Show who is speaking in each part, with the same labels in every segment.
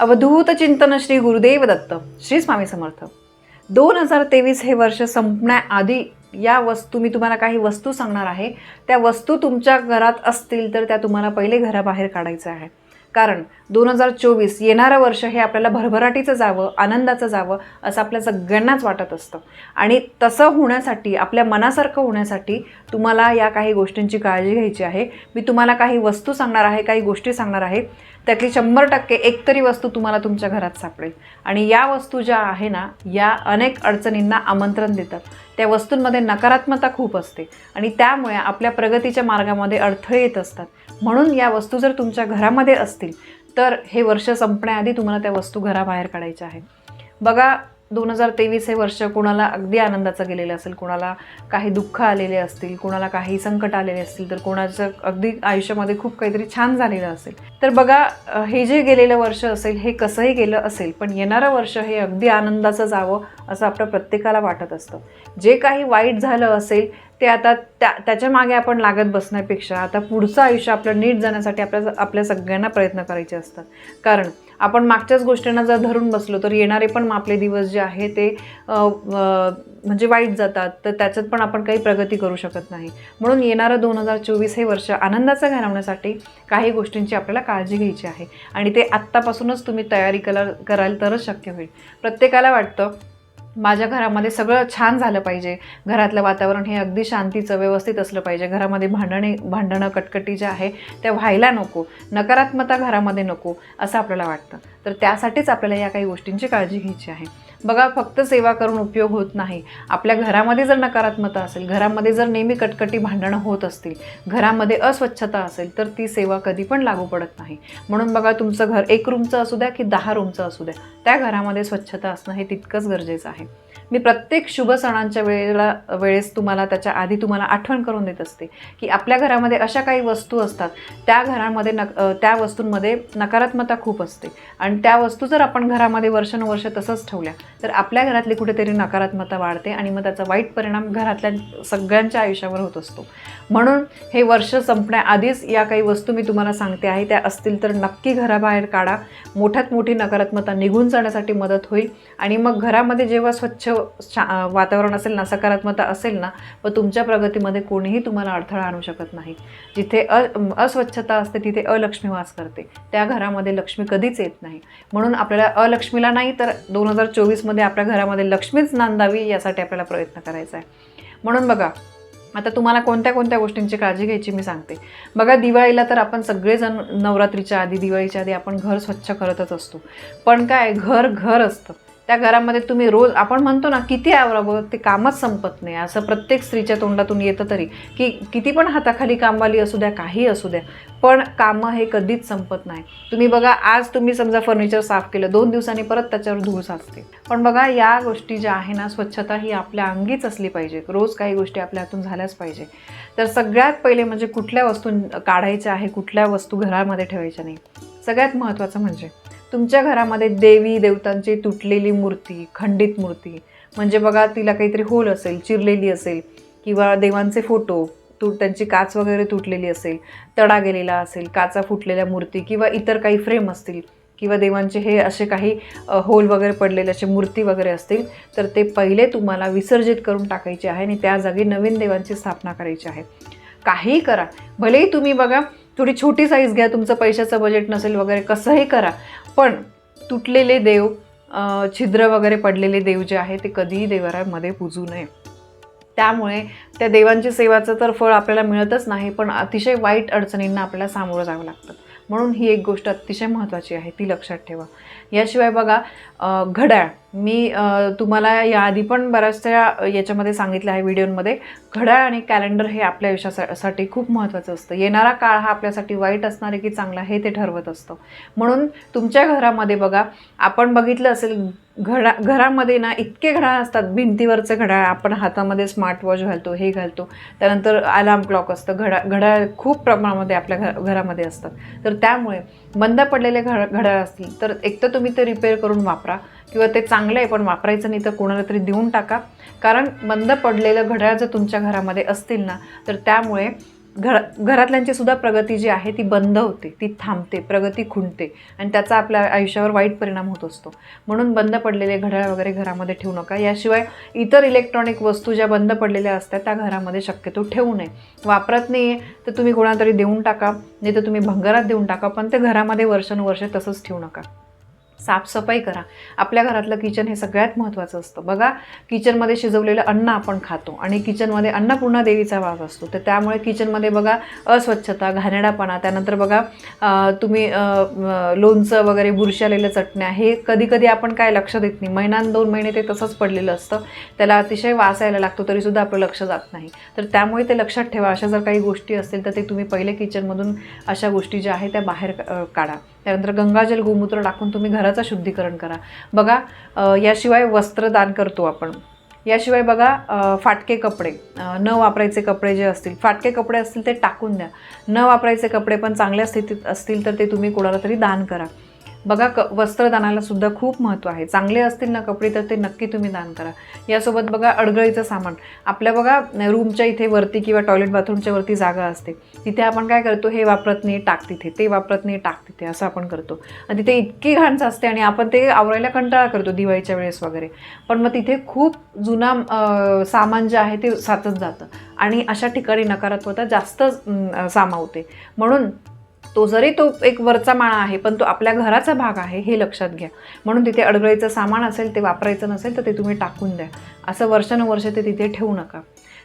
Speaker 1: अवधूत चिंतन श्री गुरुदेव दत्त श्री स्वामी समर्थ. दोन हजार तेवीस हे वर्ष संपण्याआधी या वस्तू मी तुम्हाला काही वस्तू सांगणार आहे. त्या वस्तू तुमच्या घरात असतील तर त्या तुम्हाला पहिले घराबाहेर काढायचं आहे. कारण दोन हजार चोवीस येणारं वर्ष हे आपल्याला भरभराटीचं जावं आनंदाचं जावं असं आपल्या सगळ्यांनाच वाटत असतं. आणि तसं होण्यासाठी आपल्या मनासारखं होण्यासाठी तुम्हाला या काही गोष्टींची काळजी घ्यायची आहे. मी तुम्हाला काही वस्तू सांगणार आहे काही गोष्टी सांगणार आहे. त्यातली शंभर टक्के एकतरी वस्तू तुम्हाला तुमच्या घरात सापडेल. आणि या वस्तू ज्या आहे ना या अनेक अडचणींना आमंत्रण देतात. त्या वस्तूंमध्ये नकारात्मकता खूप असते. आणि त्यामुळे आपल्या प्रगतीच्या मार्गामध्ये अडथळे येत असतात. म्हणून या वस्तू जर तुमच्या घरामध्ये असतील तर हे वर्ष संपण्याआधी तुम्हाला त्या वस्तू घराबाहेर काढायच्या आहे बघा दोन हजार तेवीस हे वर्ष कोणाला अगदी आनंदाचं गेलेलं असेल कोणाला काही दुःख आलेले असतील कोणाला काही संकट आलेले असतील तर कोणाचं अगदी आयुष्यामध्ये खूप काहीतरी छान झालेलं असेल. तर बघा हे जे गेलेलं वर्ष असेल हे कसंही गेलं असेल पण येणारं वर्ष हे अगदी आनंदाचं जावं असं आपल्या प्रत्येकाला वाटत असतं. जे काही वाईट झालं असेल ते आता त्या त्याच्यामागे आपण लागत बसण्यापेक्षा आता पुढचं आयुष्य आपलं नीट जाण्यासाठी आपल्या आपल्या सगळ्यांना प्रयत्न करायचे असतात. कारण आपण मागच्याच गोष्टींना जर धरून बसलो तर येणारे पण आपले दिवस जे आहे ते म्हणजे वाईट जातात. तर त्याच्यात पण आपण काही प्रगती करू शकत नाही. म्हणून येणारं दोन हजार चोवीस हे वर्ष आनंदाचं घालवण्यासाठी काही गोष्टींची आपल्याला काळजी घ्यायची आहे. आणि ते आत्तापासूनच तुम्ही तयारी करा कराल तरच शक्य होईल. प्रत्येकाला वाटतं माझ्या घरामध्ये सगळं छान झालं पाहिजे. घरातलं वातावरण हे अगदी शांतीचं व्यवस्थित असलं पाहिजे. घरामध्ये भांडणे भांडणं कटकटी ज्या आहे त्या व्हायला नको. नकारात्मकता घरामध्ये नको असं आपल्याला वाटतं. तर त्यासाठीच आपल्याला या काही गोष्टींची काळजी घ्यायची आहे. बघा फक्त सेवा करून उपयोग होत नाही. आपल्या घरामध्ये जर नकारात्मकता असेल घरामध्ये जर नेहमी कटकटी भांडणं होत असतील घरामध्ये अस्वच्छता असेल तर ती सेवा कधी पण लागू पडत नाही. म्हणून बघा तुमचं घर एक रूमचं असू द्या की दहा रूमचं असू द्या त्या घरामध्ये स्वच्छता असणं हे तितकंच गरजेचं आहे. मी प्रत्येक शुभ सणांच्या वेळेला वेळेस तुम्हाला त्याच्या आधी तुम्हाला आठवण करून देत असते की आपल्या घरामध्ये अशा काही वस्तू असतात. त्या घरामध्ये नक त्या वस्तूंमध्ये नकारात्मकता खूप असते. आणि त्या वस्तू जर आपण घरामध्ये वर्षानुवर्ष तसंच ठेवल्या तर आपल्या घरातली कुठेतरी नकारात्मकता वाढते आणि मग त्याचा वाईट परिणाम घरातल्या सगळ्यांच्या आयुष्यावर होत असतो. म्हणून हे वर्ष संपण्याआधीच या काही वस्तू मी तुम्हाला सांगते आहे. त्या असतील तर नक्की घराबाहेर काढा. मोठ्यात मोठी नकारात्मकता निघून जाण्यासाठी मदत होईल. आणि मग घरामध्ये जेव्हा स्वच्छ शा वातावरण असेल ना सकारात्मकता असेल ना व तुमच्या प्रगतीमध्ये कोणीही तुम्हाला अडथळा आणू शकत नाही. जिथे अ अस्वच्छता असते तिथे अलक्ष्मी वास करते. त्या घरामध्ये लक्ष्मी कधीच येत नाही. म्हणून आपल्याला अलक्ष्मीला नाही तर दोन हजार चोवीसमध्ये आपल्या घरामध्ये लक्ष्मीच नांदावी यासाठी आपल्याला प्रयत्न करायचा आहे. म्हणून बघा आता तुम्हाला कोणत्या कोणत्या गोष्टींची काळजी घ्यायची मी सांगते. बघा दिवाळीला तर आपण सगळेजण नवरात्रीच्या आधी दिवाळीच्या आधी आपण घर स्वच्छ करतच असतो. पण काय घर घर असतं. त्या घरामध्ये तुम्ही रोज आपण म्हणतो ना किती आवरावं ते कामच संपत नाही. असं प्रत्येक स्त्रीच्या तोंडातून येतं तरी. की किती पण हाताखाली कामवाली असू द्या काही असू द्या पण कामं हे कधीच संपत नाही. तुम्ही बघा आज तुम्ही समजा फर्निचर साफ केलं दोन दिवसांनी परत त्याच्यावर धूळ साचते. पण बघा या गोष्टी ज्या आहे ना स्वच्छता ही आपल्या अंगीच असली पाहिजे. रोज काही गोष्टी आपल्या हातून झाल्याच पाहिजे. तर सगळ्यात पहिले म्हणजे कुठल्या वस्तू काढायच्या आहे कुठल्या वस्तू घरामध्ये ठेवायच्या नाही. सगळ्यात महत्त्वाचं म्हणजे तुमच्या घरामध्ये देवी देवतांची तुटलेली मूर्ती खंडित मूर्ती म्हणजे बघा तिला काहीतरी होल असेल चिरलेली असेल किंवा देवांचे फोटो तू त्यांची काच वगैरे तुटलेली असेल तडा गेलेला असेल काचा फुटलेल्या मूर्ती किंवा इतर काही फ्रेम असतील किंवा देवांचे हे असे काही होल वगैरे पडलेले असे मूर्ती वगैरे असतील तर ते पहिले तुम्हाला विसर्जित करून टाकायचे आहे आणि त्या जागी नवीन देवांची स्थापना करायची आहे. काहीही करा. भलेही तुम्ही बघा थोडी छोटी साईज घ्या तुमचं पैशाचं बजेट नसेल वगैरे कसंही करा. पण तुटलेले देव छिद्र वगैरे पडलेले देव जे आहे ते कधीही देवारामध्ये पूजू नये. त्यामुळे त्या देवांची सेवाचं तर फळ आपल्याला मिळतच नाही पण अतिशय वाईट अडचणींना आपल्याला सामोरं जावं लागतं. म्हणून ही एक गोष्ट अतिशय महत्त्वाची आहे ती लक्षात ठेवा. याशिवाय बघा घड्याळ. मी तुम्हाला याआधी पण बऱ्याचशा याच्यामध्ये सांगितलं आहे व्हिडिओमध्ये. घड्याळ आणि कॅलेंडर हे आपल्या आयुष्यासाठी खूप महत्त्वाचं असतं. येणारा काळ हा आपल्यासाठी वाईट असणार आहे की चांगला हे ते ठरवत असतं. म्हणून तुमच्या घरामध्ये बघा आपण बघितलं असेल घडा घरामध्ये ना इतके घड्याळ असतात भिंतीवरचे घड्याळ आपण हातामध्ये स्मार्टवॉच घालतो हे घालतो. त्यानंतर अलार्म क्लॉक असतं घडा घड्याळ खूप प्रमाणामध्ये आपल्या घर घरामध्ये असतात. तर त्यामुळे बंद पडलेले घड घड्याळ असतील तर एक तर तुम्ही ते रिपेअर करून वापरा. किंवा ते चांगलं आहे पण वापरायचं नाही तर कोणाला तरी देऊन टाका. कारण बंद पडलेलं घड्याळ जर तुमच्या घरामध्ये असतील ना तर त्यामुळे घर घरातल्यांची सुद्धा प्रगती जी आहे ती बंद होते ती थांबते प्रगती खुंटते आणि त्याचा आपल्या आयुष्यावर वाईट परिणाम होत असतो. म्हणून बंद पडलेले घड्याळ वगैरे घरामध्ये ठेवू नका. याशिवाय इतर इलेक्ट्रॉनिक वस्तू ज्या बंद पडलेल्या असतात त्या घरामध्ये शक्यतो ठेवू नये. वापरत नाही आहे तर तुम्ही कोणातरी देऊन टाका नाही तर तुम्ही भंगारात देऊन टाका पण ते घरामध्ये वर्षानुवर्षे तसंच ठेवू नका. साफसफाई करा. आपल्या घरातलं किचन हे सगळ्यात महत्त्वाचं असतं. बघा किचनमध्ये शिजवलेलं अन्न आपण खातो आणि किचनमध्ये अन्नपूर्णा देवीचा वास असतो. तर त्यामुळे किचनमध्ये बघा अस्वच्छता घाणेरडापणा त्यानंतर बघा तुम्ही लोणचं वगैरे बुरशी चटण्या हे कधी कधी आपण काय लक्ष देत नाही. महिन्यान दोन महिने ते तसंच पडलेलं असतं. त्याला अतिशय वास यायला लागतो तरीसुद्धा आपलं लक्ष जात नाही. तर त्यामुळे ते लक्षात ठेवा. अशा जर काही गोष्टी असतील तर ते तुम्ही पहिले किचनमधून अशा गोष्टी ज्या आहेत त्या बाहेर काढा. त्यानंतर गंगाजल गोमूत्र टाकून तुम्ही घराचं शुद्धीकरण करा. बघा याशिवाय वस्त्र दान करतो आपण. याशिवाय बघा फाटके कपडे न वापरायचे कपडे जे असतील फाटके कपडे असतील ते टाकून द्या. न वापरायचे कपडे पण चांगल्या स्थितीत असतील तर ते तुम्ही कोणाला तरी दान करा. बघा क वस्त्रदानाला सुद्धा खूप महत्त्व आहे. चांगले असतील ना कपडे तर ते नक्की तुम्ही दान करा. यासोबत बघा अडगळीचं सामान. आपल्या बघा रूमच्या इथे वरती किंवा टॉयलेट बाथरूमच्या वरती जागा असते. तिथे आपण काय करतो हे वापरत नाही टाक तिथे ते वापरत नाही टाक तिथे असं आपण करतो. आणि तिथे इतकी घाण असते आणि आपण ते आवरायला कंटाळा करतो दिवाळीच्या वेळेस वगैरे. पण मग तिथे खूप जुना सामान जे आहे ते साचत जातं. आणि अशा ठिकाणी नकारात्मकता जास्त सामावते. म्हणून तो जरी तो एक वरचा माळा आहे पण तो आपल्या घराचा भाग आहे हे लक्षात घ्या. म्हणून तिथे अडगळीचं सामान असेल ते वापरायचं नसेल तर ते तुम्ही टाकून द्या. असं वर्षानुवर्ष ते तिथे ठेवू नका.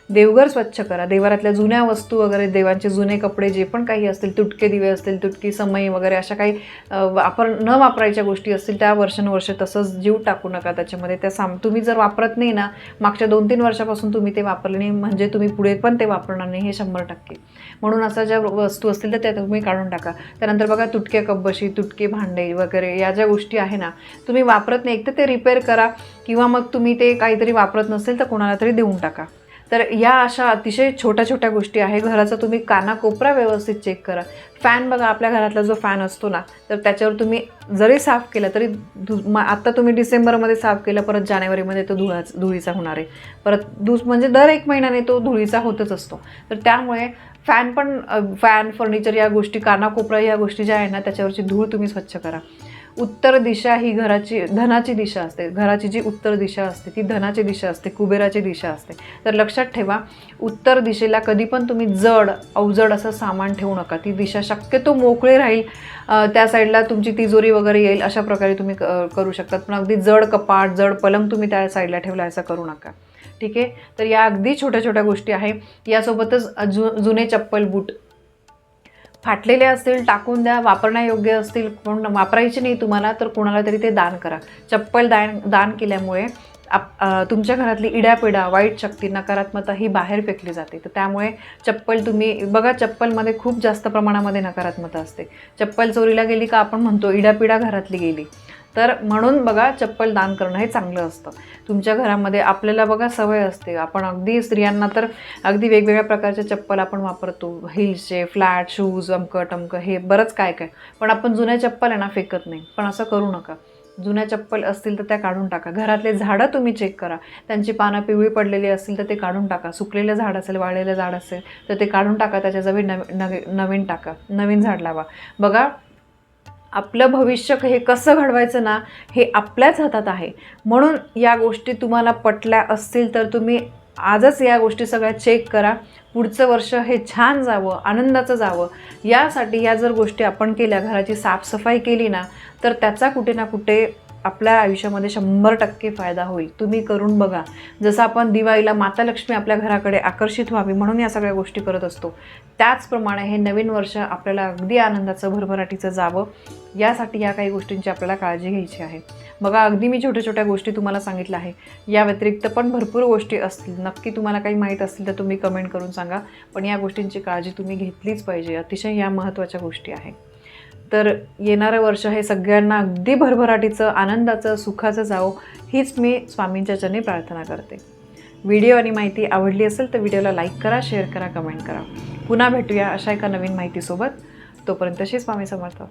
Speaker 1: देवघर स्वच्छ करा. देवारातल्या जुन्या वस्तू वगैरे देवांचे जुने कपडे जे पण काही असतील तुटके दिवे असतील तुटकी समई वगैरे अशा काही आपण वापर न वापरायच्या गोष्टी असतील त्या वर्षानुवर्ष तसंच जीव टाकू नका त्याच्यामध्ये. त्या साम तुम्ही जर वापरत नाही ना मागच्या दोन तीन वर्षापासून तुम्ही ते वापरले नाही म्हणजे तुम्ही पुढे पण ते वापरणार नाही हे शंभर टक्के. म्हणून अशा ज्या वस्तू असतील तर त्या तुम्ही काढून टाका. त्यानंतर बघा तुटके कब्बशी तुटके भांडे वगैरे या ज्या गोष्टी आहे ना तुम्ही वापरत नाही एक तर ते रिपेअर करा किंवा मग तुम्ही ते काहीतरी वापरत नसेल तर कोणाला तरी देऊन टाका. तर या अशा अतिशय छोट्या छोट्या गोष्टी आहे. घराचा तुम्ही कानाकोपरा व्यवस्थित चेक करा. फॅन बघा आपल्या घरातला जो फॅन असतो ना तर त्याच्यावर तुम्ही जरी साफ केला तरी धु म आत्ता तुम्ही डिसेंबरमध्ये साफ केला परत जानेवारीमध्ये तो धुळाच धुळीचा होणार आहे. परत दुस म्हणजे दर एक महिन्याने तो धुळीचा होतच असतो. तर त्यामुळे फॅन पण फॅन फर्निचर या गोष्टी कानाकोपरा या गोष्टी ज्या आहे ना त्याच्यावरची धूळ तुम्ही स्वच्छ करा. उत्तर दिशा ही घराची धनाची दिशा असते. घराची जी उत्तर दिशा असते ती धनाची दिशा असते कुबेराची दिशा असते. तर लक्षात ठेवा उत्तर दिशेला कधी पण तुम्ही जड अवजड असं सामान ठेवू नका. ती दिशा शक्यतो मोकळी राहील. त्या साईडला तुमची तिजोरी वगैरे येईल अशा प्रकारे तुम्ही क- करू शकतात. पण अगदी जड कपाट जड पलंग तुम्ही त्या साईडला ठेवला असं करू नका. ठीक आहे? तर या अगदी छोट्या छोट्या गोष्टी आहे. यासोबतच जु जुने चप्पल बूट. फाटलेले असतील टाकून द्या वापरण्यायोग्य असतील पण वापरायचे नाही तुम्हाला तर कोणाला तरी ते दान करा. चप्पल दान दान केल्यामुळे आप तुमच्या घरातली इड्यापिडा वाईट शक्ती नकारात्मकता ही बाहेर फेकली जाते. तर त्यामुळे चप्पल तुम्ही बघा चप्पलमध्ये खूप जास्त प्रमाणामध्ये नकारात्मकता असते. चप्पल चोरीला गेली का आपण म्हणतो इड्यापिडा घरातली गेली. तर म्हणून बघा चप्पल दान करणं हे चांगलं असतं. तुमच्या घरामध्ये आपल्याला बघा सवय असते. आपण अगदी स्त्रियांना तर अगदी वेगवेगळ्या प्रकारच्या चप्पल आपण वापरतो. हिल्सचे फ्लॅट शूज अमकं टमकं हे बरंच काय काय. पण आपण जुन्या चप्पल आहे ना फेकत नाही. पण असं करू नका. जुन्या चप्पल असतील तर त्या काढून टाका. घरातले झाडं तुम्ही चेक करा. त्यांची पानं पिवळी पडलेली असतील तर ते काढून टाका. सुकलेलं झाड असेल वाळलेलं झाड असेल तर ते काढून टाका. त्याच्याजवळ नवी नवी नवीन टाका. नवीन झाड लावा. बघा आपलं भविष्य हे कसं घडवायचं ना हे आपल्याच हातात आहे. म्हणून या गोष्टी तुम्हाला पटल्या असतील तर तुम्ही आजच या गोष्टी सगळ्या चेक करा. पुढचं वर्ष हे छान जावं आनंदाचं जावं. यासाठी या जर गोष्टी आपण केल्या घराची साफसफाई केली ना तर त्याचा कुठे ना कुठे आपल्या आयुष्यामध्ये शंभर टक्के फायदा होईल. तुम्ही करून बघा. जसं आपण दिवाळीला माता लक्ष्मी आपल्या घराकडे आकर्षित व्हावी म्हणून या सगळ्या गोष्टी करत असतो. त्याचप्रमाणे हे नवीन वर्ष आपल्याला अगदी आनंदाचं भरभराटीचं जावं. यासाठी या काही गोष्टींची आपल्याला काळजी घ्यायची आहे. बघा अगदी मी छोट्या छोट्या गोष्टी तुम्हाला सांगितल्या आहे. या व्यतिरिक्त पण भरपूर गोष्टी असतील नक्की तुम्हाला काही माहीत असतील तर तुम्ही कमेंट करून सांगा. पण या गोष्टींची काळजी तुम्ही घेतलीच पाहिजे. अतिशय या महत्त्वाच्या गोष्टी आहे तर येणारं वर्ष हे सगळ्यांना अगदी भरभराटीचं आनंदाचं सुखाचं जावं हीच मी स्वामींच्या चरणी प्रार्थना करते. व्हिडिओ आणि माहिती आवडली असेल तर व्हिडिओला लाईक करा शेअर करा कमेंट करा. पुन्हा भेटूया अशा एका नवीन माहितीसोबत. तोपर्यंत श्री स्वामी समर्थ.